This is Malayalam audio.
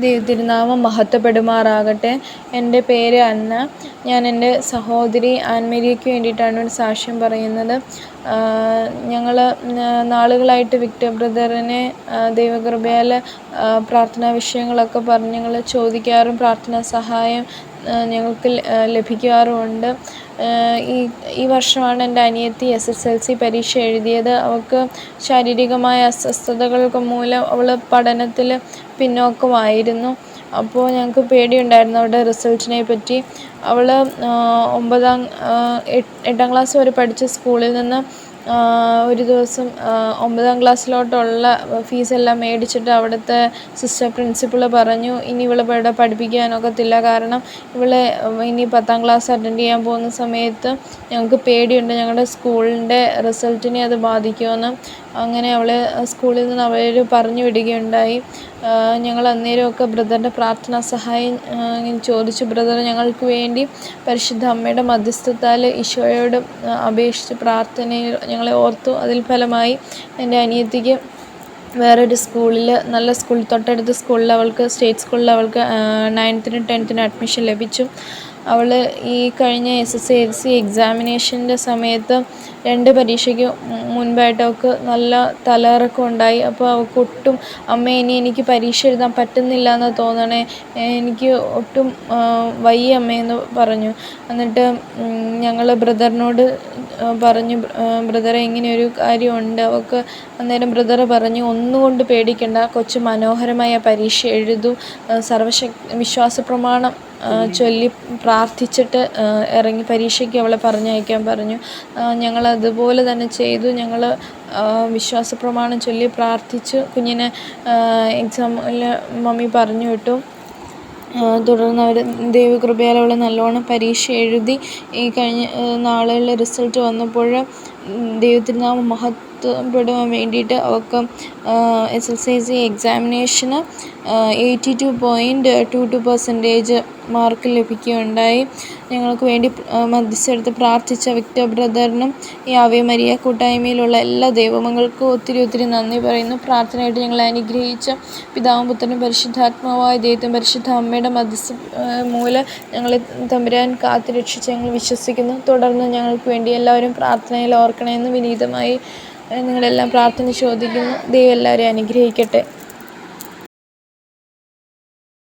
ദൈവത്തിരുനാമം മഹത്വപ്പെടുമാറാകട്ടെ. എന്റെ പേര് അന്ന. ഞാൻ എന്റെ സഹോദരി ആൻമരിയയ്ക്ക് വേണ്ടിയിട്ടാണ് ഒരു സാക്ഷ്യം പറയുന്നത്. ഞങ്ങൾ നാളുകളായിട്ട് വിക്ടർ ബ്രദറിനെ ദൈവകൃപയാൽ പ്രാർത്ഥനാ വിഷയങ്ങളൊക്കെ പറഞ്ഞ് ഞങ്ങൾ ചോദിക്കാറും പ്രാർത്ഥനാ സഹായം ഞങ്ങൾക്ക് ലഭിക്കാറുമുണ്ട്. ഈ ഈ വർഷമാണ് എന്റെ അനിയത്തി എസ് എസ് എൽ സി പരീക്ഷ എഴുതിയത്. അവൾക്ക് ശാരീരികമായ അസ്വസ്ഥതകൾക്ക് മൂലം അവൾ പഠനത്തിൽ പിന്നോക്കമായിരുന്നു. അപ്പോൾ ഞങ്ങൾക്ക് പേടിയുണ്ടായിരുന്നു അവളുടെ റിസൾട്ടിനെ പറ്റി. അവൾ ഒമ്പതാം എട്ടാം ക്ലാസ് വരെ പഠിച്ച സ്കൂളിൽ നിന്ന് ഒരു ദിവസം ഒമ്പതാം ക്ലാസ്സിലോട്ടുള്ള ഫീസെല്ലാം മേടിച്ചിട്ട് അവിടുത്തെ സിസ്റ്റർ പ്രിൻസിപ്പൾ പറഞ്ഞു ഇനി ഇവളെ ഇവിടെ പഠിപ്പിക്കാനൊക്കത്തില്ല. കാരണം ഇവളെ ഇനി പത്താം ക്ലാസ് അറ്റൻഡ് ചെയ്യാൻ പോകുന്ന സമയത്ത് ഞങ്ങൾക്ക് പേടിയുണ്ട്. ഞങ്ങളുടെ സ്കൂളിന്റെ റിസൾട്ടിനെ അത് ബാധിക്കുമെന്ന്. അങ്ങനെ അവളെ സ്കൂളിൽ നിന്ന് അവർ പറഞ്ഞു വിടുകയുണ്ടായി. ഞങ്ങൾ അന്നേരമൊക്കെ ബ്രദറിന്റെ പ്രാർത്ഥനാ സഹായം ചോദിച്ചു. ബ്രദർ ഞങ്ങൾക്ക് വേണ്ടി പരിശുദ്ധ അമ്മയുടെ മധ്യസ്ഥത്താൽ ഈശോയോട് അപേക്ഷിച്ച് പ്രാർത്ഥനയിൽ ഞങ്ങളെ ഓർത്തു. അതിൽ ഫലമായി എന്റെ അനിയത്തിക്ക് വേറൊരു സ്കൂളിൽ നല്ല സ്കൂൾ തൊട്ടടുത്ത സ്കൂളിൽ അവൾക്ക് സ്റ്റേറ്റ് സ്കൂളിൽ അവൾക്ക് നയൻത്തിനും ടെൻത്തിനും അഡ്മിഷൻ ലഭിച്ചു. അവൾ ഈ കഴിഞ്ഞ എസ് എസ് എൽ സി എക്സാമിനേഷന്റെ സമയത്ത് രണ്ട് പരീക്ഷയ്ക്ക് മുൻപായിട്ട് അവൾക്ക് നല്ല തലകറക്കം ഉണ്ടായി. അപ്പോൾ അവൾക്ക് ഒട്ടും അമ്മ ഇനി എനിക്ക് പരീക്ഷ എഴുതാൻ പറ്റുന്നില്ല എന്ന് തോന്നണേ എനിക്ക് ഒട്ടും വയ്യ അമ്മയെന്ന് പറഞ്ഞു. എന്നിട്ട് ഞങ്ങൾ ബ്രദറിനോട് പറഞ്ഞു ബ്രദറെ ഇങ്ങനെയൊരു കാര്യമുണ്ട്. അവൾക്ക് അന്നേരം ബ്രദർ പറഞ്ഞു ഒന്നുകൊണ്ട് പേടിക്കണ്ട. കൊച്ചു മനോഹരമായ പരീക്ഷ എഴുതും. സർവശക്തി വിശ്വാസ പ്രമാണം ചൊല്ലി പ്രാർത്ഥിച്ചിട്ട് ഇറങ്ങി പരീക്ഷയ്ക്ക് അവളെ പറഞ്ഞയക്കാൻ പറഞ്ഞു. ഞങ്ങൾ അതുപോലെ തന്നെ ചെയ്തു. ഞങ്ങൾ വിശ്വാസ പ്രമാണം ചൊല്ലി പ്രാർത്ഥിച്ചു. കുഞ്ഞിനെ എക്സാമിൽ മമ്മി പറഞ്ഞു വിട്ടു. തുടർന്ന് അവർ ദൈവകൃപയാൽ അവൾ നല്ലോണം പരീക്ഷ എഴുതി ഈ കഴിഞ്ഞ നാളുകളിൽ റിസൾട്ട് വന്നപ്പോൾ ദൈവത്തിരുനാമം മഹത്വപ്പെടുവാൻ വേണ്ടിയിട്ട് അവൾക്ക് S L C എക്സാമിനേഷന് eighty two point two two percentage mark ലഭിക്കുകയുണ്ടായി. ഞങ്ങൾക്ക് വേണ്ടി മധ്യസ്ഥെടുത്ത് പ്രാർത്ഥിച്ച വിക്ടർ ബ്രദറിനും ഈ ആവേ മരിയ കൂട്ടായ്മയിലുള്ള എല്ലാ ദൈവമങ്ങൾക്കും ഒത്തിരി ഒത്തിരി നന്ദി പറയുന്നു. പ്രാർത്ഥനയായിട്ട് ഞങ്ങളെ അനുഗ്രഹിച്ച പിതാവും പുത്രനും പരിശുദ്ധാത്മാവായ ദൈവത്തും പരിശുദ്ധ അമ്മയുടെ മധ്യസ്ഥ മൂലം ഞങ്ങളെ തമ്പുരാൻ കാത്തു രക്ഷിച്ച് ഞങ്ങൾ വിശ്വസിക്കുന്നു. തുടർന്ന് ഞങ്ങൾക്ക് വേണ്ടി എല്ലാവരും പ്രാർത്ഥനയിൽ ഓർക്കണമെന്ന് വിനീതമായി നിങ്ങളെല്ലാം പ്രാർത്ഥന ചോദിക്കുന്നു. ദൈവം എല്ലാവരെയും അനുഗ്രഹിക്കട്ടെ.